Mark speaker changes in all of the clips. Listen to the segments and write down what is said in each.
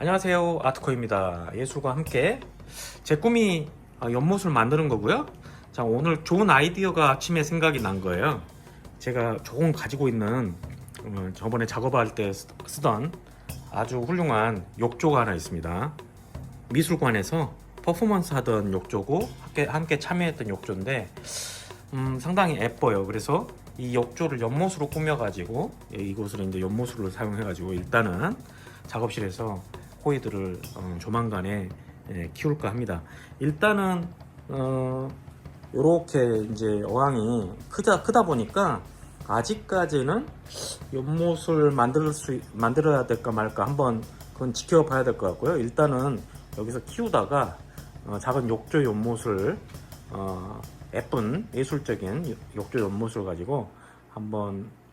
Speaker 1: 안녕하세요. 아트코입니다. 예술과 함께 제 꿈이 아, 연못을 만드는 거고요. 자 오늘 좋은 아이디어가 아침에 생각이 난 거예요. 제가 조금 가지고 있는 어, 저번에 작업할 때 쓰- 쓰던 아주 훌륭한 욕조가 하나 있습니다. 미술관에서 퍼포먼스 하던 욕조고 함께, 함께 참여했던 욕조인데 음, 상당히 예뻐요. 그래서 이 욕조를 연못으로 꾸며가지고 예, 이곳을 이제 연못으로 사용해가지고 일단은 작업실에서 호이들을 어, 조만간에 예, 키울까 합니다. 일단은 어, 이렇게 이제 어항이 크다 크다 보니까 아직까지는 연못을 만들 수 만들어야 될까 말까 한번 그건 지켜봐야 될 것 같고요. 일단은 여기서 키우다가 어, 작은 욕조 연못을 어, 예쁜 예술적인 욕조 연못을 가지고 한번 어,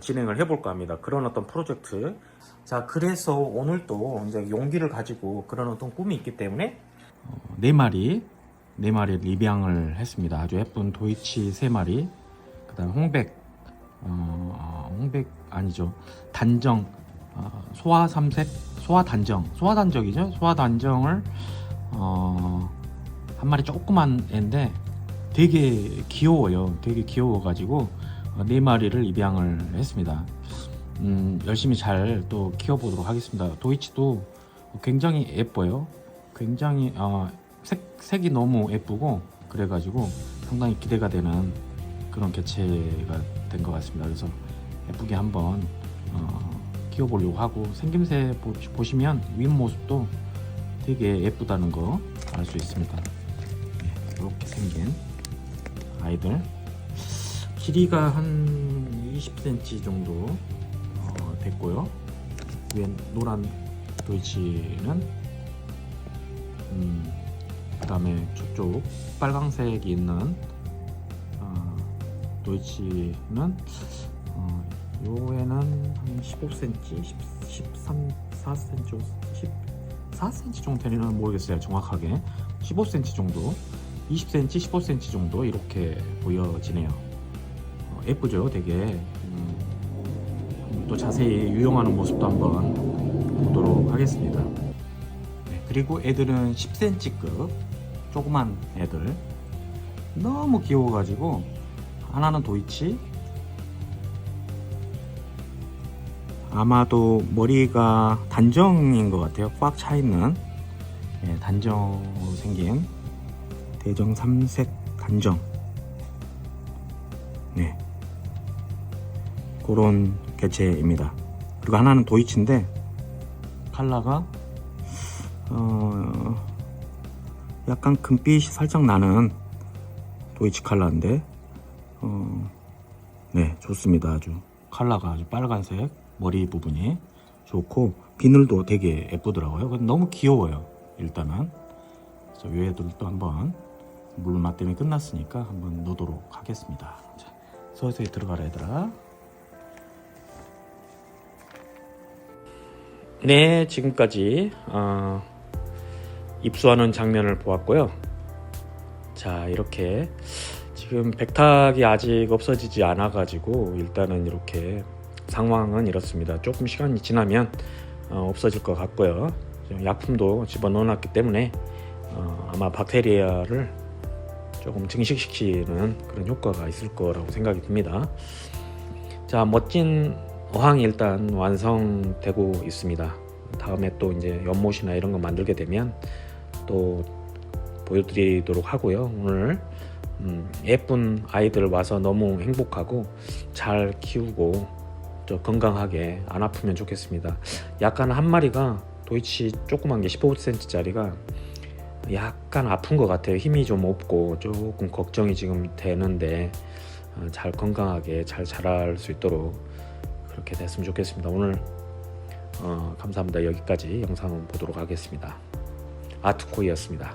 Speaker 1: 진행을 해볼까 합니다. 그런 어떤 프로젝트. 자, 그래서 오늘도 이제 용기를 가지고 그런 어떤 꿈이 있기 때문에 네 마리, 네 마리 입양을 했습니다. 아주 예쁜 도이치 세 마리, 그다음 홍백, 어, 홍백 아니죠, 단정, 어, 소화 삼색, 소화 단정, 소화 단정이죠. 소화 단정을 어, 한 마리 조그만 애인데 되게 귀여워요. 되게 귀여워가지고 어, 네 마리를 입양을 했습니다. 음, 열심히 잘 또 키워보도록 하겠습니다. 도이치도 굉장히 예뻐요. 굉장히 어, 색, 색이 너무 예쁘고 그래가지고 상당히 기대가 되는 그런 개체가 된 것 같습니다. 그래서 예쁘게 한번 어, 키워보려고 하고 생김새 보, 보시면 윗모습도 되게 예쁘다는 거 알 수 있습니다. 네, 이렇게 생긴 아이들 길이가 한 20cm 정도 어, 됐고요. 위에 노란 도이치는 음, 그 다음에 저쪽 빨강색이 있는 어, 도이치는 어, 요에는 한 15cm, 10, 13, 4cm, 10, 4cm 정도 되는 모르겠어요 정확하게 15cm 정도 20cm, 15cm 정도 이렇게 보여지네요 어, 예쁘죠 되게. 음, 또 자세히 유용하는 모습도 한번 보도록 하겠습니다. 네, 그리고 애들은 10cm급 조그만 애들. 너무 귀여워가지고 하나는 도이치. 아마도 머리가 단정인 것 같아요. 꽉 차 있는. 예, 단정으로 생긴. 대정 삼색 단정. 네, 그런 개체입니다. 그리고 하나는 도이치인데 컬러가 어, 약간 금빛이 살짝 나는 도이치 컬러인데 어, 네 좋습니다 아주 컬러가 아주 빨간색 머리 부분이 좋고 비늘도 되게 예쁘더라고요. 너무 귀여워요. 일단은 그래서 요 애들도 한번 물론 맛 때문에 끝났으니까 한번 넣도록 하겠습니다. 자, 서서히 들어가라 얘들아. 네, 지금까지 어, 입수하는 장면을 보았고요. 자, 이렇게 지금 백탁이 아직 없어지지 않아 가지고 일단은 이렇게 상황은 이렇습니다. 조금 시간이 지나면 어, 없어질 것 같고요. 약품도 집어넣어놨기 때문에 어, 아마 박테리아를 조금 증식시키는 그런 효과가 있을 거라고 생각이 듭니다. 자, 멋진 어항이 일단 완성되고 있습니다. 다음에 또 이제 연못이나 이런 거 만들게 되면 또 보여드리도록 하고요. 오늘 음, 예쁜 아이들 와서 너무 행복하고 잘 키우고 좀 건강하게 안 아프면 좋겠습니다. 약간 한 마리가 도이치 조그만 게 15cm짜리가 약간 아픈 것 같아요. 힘이 좀 없고 조금 걱정이 지금 되는데 어, 잘 건강하게 잘 자랄 수 있도록 그렇게 됐으면 좋겠습니다. 오늘 어, 감사합니다. 여기까지 영상 보도록 하겠습니다. 아트코이였습니다.